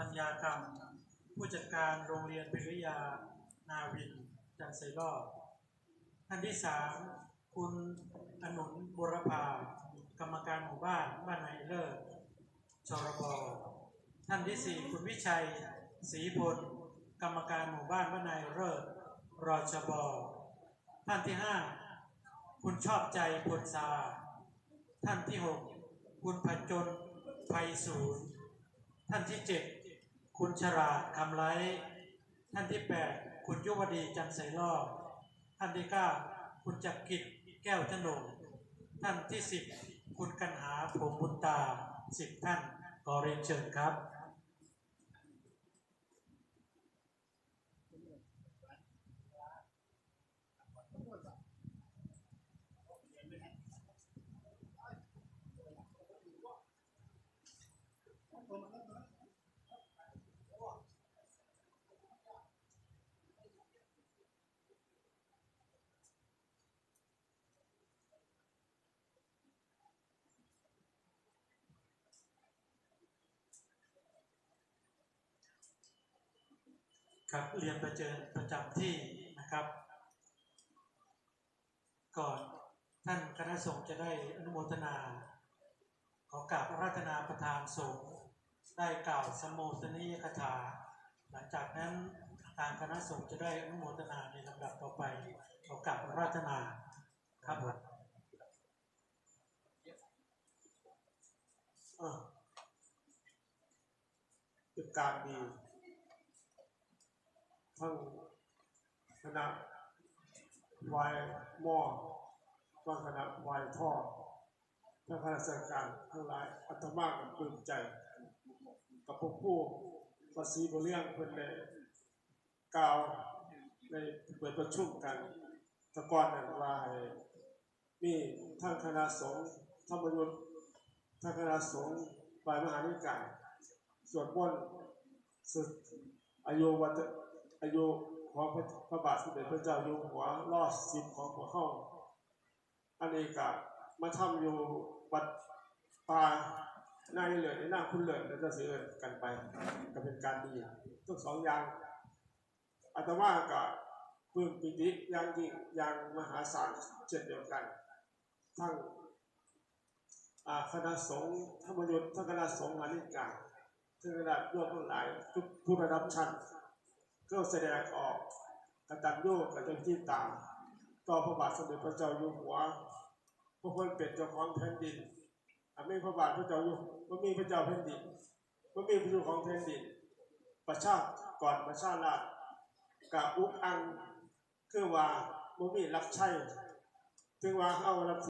ปัญญากรรม ผู้จัดการโรงเรียนพิริยา นาวิน จันทร์ไซรอบท่านที่สามคุณอนุนบุรพากรรมการหมู่บ้านบ้านไนเลิศชรบท่านที่สี่คุณวิชัยศรีพลกรรมการหมู่บ้านบ้านไนเลิศรอชบท่านที่ห้าคุณชอบใจพลซา ท่านที่หกคุณผจญภัยศูนย์ท่านที่เจ็ด คุณฉลาดคำไร้ท่านที่แปดคุณยุวดีจันทร์ไสรอบท่านที่เก้าคุณจักริดแก้วจนงท่านที่สิบคุณกันหาผมบุญตาสิบท่านขอเรียนเชิญครับ ครับเรียนประเจิญประจำที่นะครับ ก่อนท่านคณะสงฆ์จะได้อนุโมทนา ขอกราบราธนาประธานสงฆ์ได้กล่าวสมโภชนียคถา หลังจากนั้นทางคณะสงฆ์จะได้อนุโมทนาในลำดับต่อไป ขอกราบราธนาครับผมอะเป็นการดี ทั้งคณะวายหม้อทั้งคณะวายท่อทั้งคณะราชการทั้งหลายอัตมากับปลื้มใจ กับพวกผู้ภาษีบเรื่องเพิ่นได้กล่าวในเปิดประชุมกันตะกอนนั่นว่าให้นี่ทางคณะสงฆ์ธรรมยุทธทางคณะสงฆ์ฝ่ายมหานิกายสวดมนต์สึกอายุวัต อายุของพระบาทสมเด็จพระเจ้าอยู่หัวรอดสิบของหัวเข้าอันนี้ก็มาทำอยู่วัดป่าหน้าเหลือในหน้าคุณเหลือแล้วจะเสือกันไปก็เป็นการดีทั้งสองอย่างอาตมาก็ปลื้มปิติอย่างยิ่งอย่างมหาศาลเช่นเดียวกัน ทั้งอ่าคณะสงฆ์ธรรมยุทธ์ทั้งคณะสงฆ์มานิกาทั้งคณะโยมทั้งหลายทุกผู้ระดับชั้น ก็แสดงออกกตัญญูกตัญที่ต่ามต่อพระบาทสมเด็จพระเจ้าอยู่หัวพระคนเป็นเจ้าของแผ่นดินอะไม่พระบาทพระเจ้าอยู่ไม่มีพระเจ้าแผ่นดินไม่มีพระเจ้าของแผ่นดิน ประชาก่อนประชาราชกับอุกอังคือว่าบ่มีรับใช้ถึงว่าเอารับ